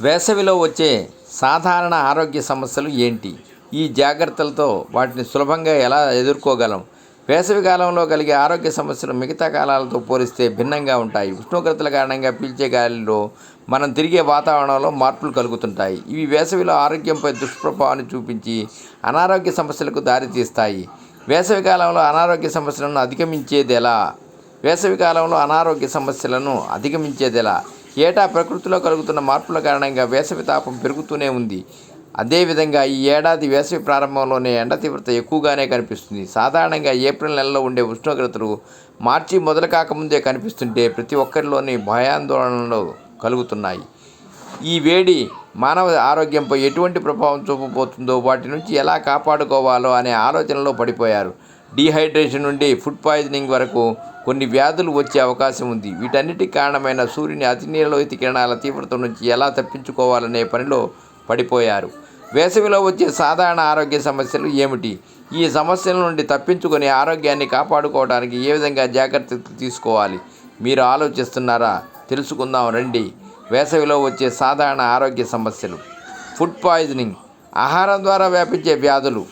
వేసవిలో వచ్చే సాధారణ ఆరోగ్య సమస్యలు ఏంటి? ఈ జాగ్రత్తలతో వాటిని సులభంగా ఎలా ఎదుర్కోగలం? వేసవి కాలంలో కలిగే ఆరోగ్య సమస్యలు మిగతా కాలాలతో పోలిస్తే భిన్నంగా ఉంటాయి. ఉష్ణోగ్రతల కారణంగా పీల్చే గాలిలో మనం తిరిగే వాతావరణంలో మార్పులు కలుగుతుంటాయి. ఇవి వేసవిలో ఆరోగ్యంపై దుష్ప్రభావాన్ని చూపించి అనారోగ్య సమస్యలకు దారితీస్తాయి. వేసవి కాలంలో అనారోగ్య సమస్యలను అధిగమించేది ఎలా వేసవి కాలంలో అనారోగ్య సమస్యలను అధిగమించేది ఎలా ఏటా ప్రకృతిలో కలుగుతున్న మార్పుల కారణంగా వేసవి తాపం పెరుగుతూనే ఉంది. అదేవిధంగా ఈ ఏడాది వేసవి ప్రారంభంలోనే ఎండ తీవ్రత ఎక్కువగానే కనిపిస్తుంది. సాధారణంగా ఏప్రిల్ నెలలో ఉండే ఉష్ణోగ్రతలు మార్చి మొదలు కాకముందే కనిపిస్తుంటే ప్రతి ఒక్కరిలోని భయాందోళనలు కలుగుతున్నాయి. ఈ వేడి మానవ ఆరోగ్యంపై ఎటువంటి ప్రభావం చూపబోతుందో వాటి నుంచి ఎలా కాపాడుకోవాలో అనే ఆలోచనలో పడిపోయారు. డీహైడ్రేషన్ నుండి ఫుడ్ పాయిజనింగ్ వరకు కొన్ని వ్యాధులు వచ్చే అవకాశం ఉంది. వీటన్నిటికి కారణమైన సూర్యుని అతినీలలోహిత కిరణాల తీవ్రత నుంచి ఎలా తప్పించుకోవాలనే పనిలో పడిపోయారు. వేసవిలో వచ్చే సాధారణ ఆరోగ్య సమస్యలు ఏమిటి? ఈ సమస్యల నుండి తప్పించుకొని ఆరోగ్యాన్ని కాపాడుకోవడానికి ఏ విధంగా జాగ్రత్తలు తీసుకోవాలి? మీరు ఆలోచిస్తున్నారా? తెలుసుకుందాం రండి. వేసవిలో వచ్చే సాధారణ ఆరోగ్య సమస్యలు. Food poisoning. ఆహారం ద్వారా వ్యాపించే వ్యాధులు.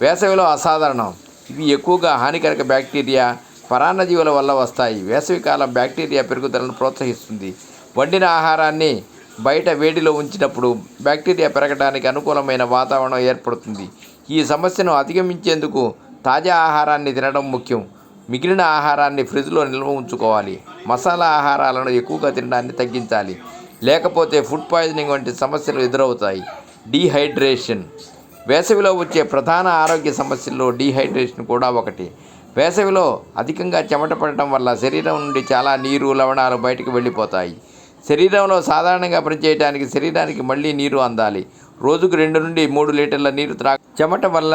వేసవిలో అసాధారణం. ఇవి ఎక్కువగా హానికరక బ్యాక్టీరియా పరాన్నజీవుల వల్ల వస్తాయి. వేసవికాలం బ్యాక్టీరియా పెరుగుదలను ప్రోత్సహిస్తుంది. వండిన ఆహారాన్ని బయట వేడిలో ఉంచినప్పుడు బ్యాక్టీరియా పెరగడానికి అనుకూలమైన వాతావరణం ఏర్పడుతుంది. ఈ సమస్యను అధిగమించేందుకు తాజా ఆహారాన్ని తినడం ముఖ్యం. మిగిలిన ఆహారాన్ని ఫ్రిడ్జ్లో నిల్వ ఉంచుకోవాలి. మసాలా ఆహారాలను ఎక్కువగా తినడాన్ని తగ్గించాలి. లేకపోతే ఫుడ్ పాయిజనింగ్ వంటి సమస్యలు ఎదురవుతాయి. డీహైడ్రేషన్ వేసవిలో వచ్చే ప్రధాన ఆరోగ్య సమస్యల్లో డీహైడ్రేషన్ కూడా ఒకటి. వేసవిలో అధికంగా చెమట పడటం వల్ల శరీరం నుండి చాలా నీరు లవణాలు బయటకు వెళ్ళిపోతాయి. శరీరంలో సాధారణంగా పనిచేయడానికి శరీరానికి మళ్ళీ నీరు అందాలి. రోజుకు రెండు నుండి మూడు లీటర్ల నీరు త్రా చెమట వల్ల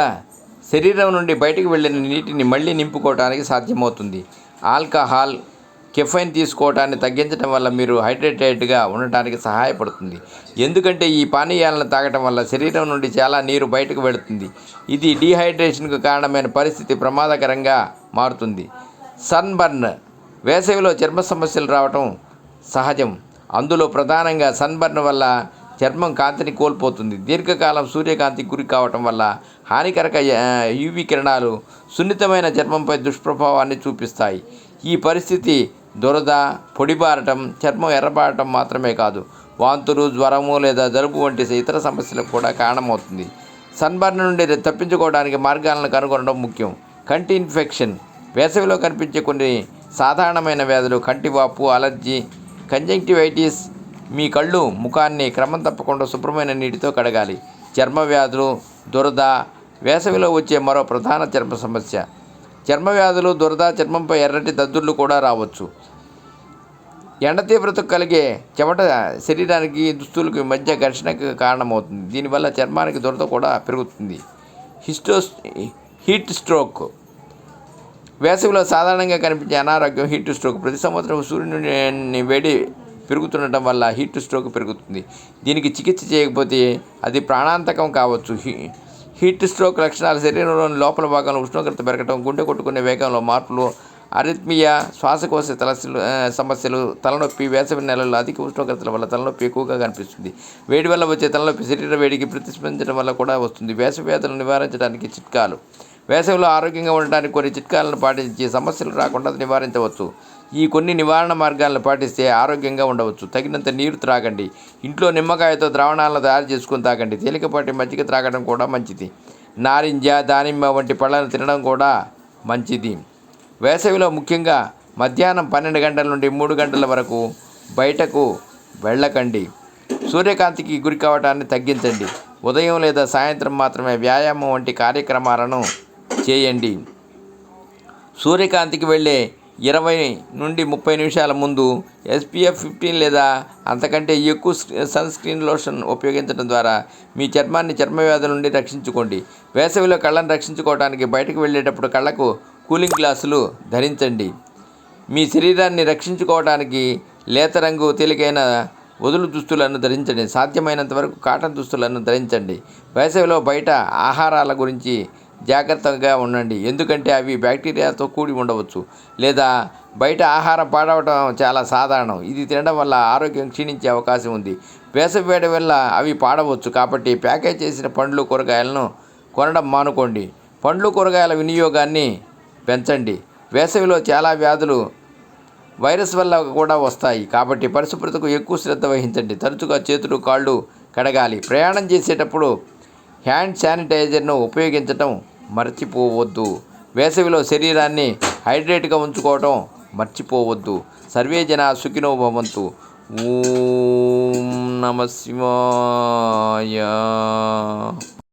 శరీరం నుండి బయటకు వెళ్ళిన నీటిని మళ్ళీ నింపుకోవడానికి సాధ్యమవుతుంది. ఆల్కహాల్ కెఫైన్ తీసుకోవటాన్ని తగ్గించడం వల్ల మీరు హైడ్రేటెడ్గా ఉండటానికి సహాయపడుతుంది. ఎందుకంటే ఈ పానీయాలను తాగటం వల్ల శరీరం నుండి చాలా నీరు బయటకు వెళుతుంది. ఇది డీహైడ్రేషన్కు కారణమైన పరిస్థితి ప్రమాదకరంగా మారుతుంది. సన్బర్న్ వేసవిలో చర్మ సమస్యలు రావటం సహజం. అందులో ప్రధానంగా సన్బర్న్ వల్ల చర్మం కాంతిని కోల్పోతుంది. దీర్ఘకాలం సూర్యకాంతి గురి కావటం వల్ల హానికరక యూవి కిరణాలు సున్నితమైన చర్మంపై దుష్ప్రభావాన్ని చూపిస్తాయి. ఈ పరిస్థితి దురద పొడిబారటం చర్మం ఎర్రబారటం మాత్రమే కాదు. వాంతులు జ్వరము లేదా జలుబు వంటి ఇతర సమస్యలకు కూడా కారణమవుతుంది. సన్బర్న్ నుండి తప్పించుకోవడానికి మార్గాలను కనుగొనడం ముఖ్యం. కంటి ఇన్ఫెక్షన్. వేసవిలో కనిపించే కొన్ని సాధారణమైన వ్యాధులు కంటివాపు అలర్జీ కంజంక్టివైటిస్. మీ కళ్ళు ముఖాన్ని క్రమం తప్పకుండా శుభ్రమైన నీటితో కడగాలి. చర్మ వ్యాధులు దురద వేసవిలో వచ్చే మరో ప్రధాన చర్మ సమస్య. చర్మ వ్యాధులు దురద చర్మంపై ఎర్రటి దద్దుర్లు కూడా రావచ్చు. ఎండ తీవ్రతకు కలిగే చెమట శరీరానికి దుస్తులకు మధ్య ఘర్షణకు కారణమవుతుంది. దీనివల్ల చర్మానికి దురద కూడా పెరుగుతుంది. హిస్టోస్ హీట్ స్ట్రోక్. వేసవిలో సాధారణంగా కనిపించే అనారోగ్యం హీట్ స్ట్రోక్. ప్రతి సంవత్సరం సూర్యుని వేడి పెరుగుతుండటం వల్ల హీట్ స్ట్రోక్ పెరుగుతుంది. దీనికి చికిత్స చేయకపోతే అది ప్రాణాంతకం కావచ్చు. హీ హీట్ స్ట్రోక్ లక్షణాలు శరీరంలోని లోపల భాగంలో ఉష్ణోగ్రత పెరగటం గుండె కొట్టుకునే వేగంలో మార్పులు అరిత్మియా శ్వాసకోశ తల సమస్యలు తలనొప్పి వేసవి నెలల్లో అధిక ఉష్ణోగ్రతల వల్ల తలనొప్పి ఎక్కువగా కనిపిస్తుంది. వేడి వల్ల వచ్చే తలనొప్పి శరీర వేడికి ప్రతిస్పందించడం వల్ల కూడా వస్తుంది. వేసవి వ్యాధులను నివారించడానికి చిట్కాలు. వేసవిలో ఆరోగ్యంగా ఉండటానికి కొన్ని చిట్కాలను పాటించి సమస్యలు రాకుండా నివారించవచ్చు. ఈ కొన్ని నివారణ మార్గాలను పాటిస్తే ఆరోగ్యంగా ఉండవచ్చు. తగినంత నీరు త్రాగండి. ఇంట్లో నిమ్మకాయతో ద్రావణాలను తయారు చేసుకుని తాగండి. తేలికపాటి మజ్జిగ త్రాగడం కూడా మంచిది. నారింజ దానిమ్మ వంటి పళ్ళను తినడం కూడా మంచిది. వేసవిలో ముఖ్యంగా మధ్యాహ్నం పన్నెండు గంటల నుండి మూడు గంటల వరకు బయటకు వెళ్ళకండి. సూర్యకాంతికి గురి కావటాన్ని తగ్గించండి. ఉదయం లేదా సాయంత్రం మాత్రమే వ్యాయామం వంటి కార్యక్రమాలను చేయండి. సూర్యకాంతికి వెళ్ళే ఇరవై నుండి ముప్పై నిమిషాల ముందు ఎస్పీఎఫ్ ఫిఫ్టీన్ లేదా అంతకంటే ఎక్కువ సన్ స్క్రీన్ లోషన్ ఉపయోగించడం ద్వారా మీ చర్మాన్ని చర్మ వ్యాధుల నుండి రక్షించుకోండి. వేసవిలో కళ్ళను రక్షించుకోవడానికి బయటకు వెళ్ళేటప్పుడు కళ్ళకు కూలింగ్ గ్లాసులు ధరించండి. మీ శరీరాన్ని రక్షించుకోవడానికి లేత రంగు తేలికైన వదులు దుస్తులను ధరించండి. సాధ్యమైనంత వరకు కాటన్ దుస్తులను ధరించండి. వేసవిలో బయట ఆహారాల గురించి జాగ్రత్తగా ఉండండి. ఎందుకంటే అవి బ్యాక్టీరియాతో కూడి ఉండవచ్చు. లేదా బయట ఆహారం పాడవటం చాలా సాధారణం. ఇది తినడం వల్ల ఆరోగ్యం క్షీణించే అవకాశం ఉంది. వేసవి వేడి వల్ల అవి పాడవచ్చు. కాబట్టి ప్యాకేజ్ చేసిన పండ్లు కూరగాయలను కొనడం మానుకోండి. పండ్లు కూరగాయల వినియోగాన్ని పెంచండి. వేసవిలో చాలా వ్యాధులు వైరస్ వల్ల కూడా వస్తాయి. కాబట్టి పరిశుభ్రతకు ఎక్కువ శ్రద్ధ వహించండి. తరచుగా చేతులు కాళ్ళు కడగాలి. ప్రయాణం చేసేటప్పుడు హ్యాండ్ శానిటైజర్ను ఉపయోగించటం మర్చిపోవద్దు. వేసవిలో శరీరాన్ని హైడ్రేట్గా ఉంచుకోవటం మర్చిపోవద్దు. సర్వే జన సుఖినో భవంతు. ఓం నమ శివాయ.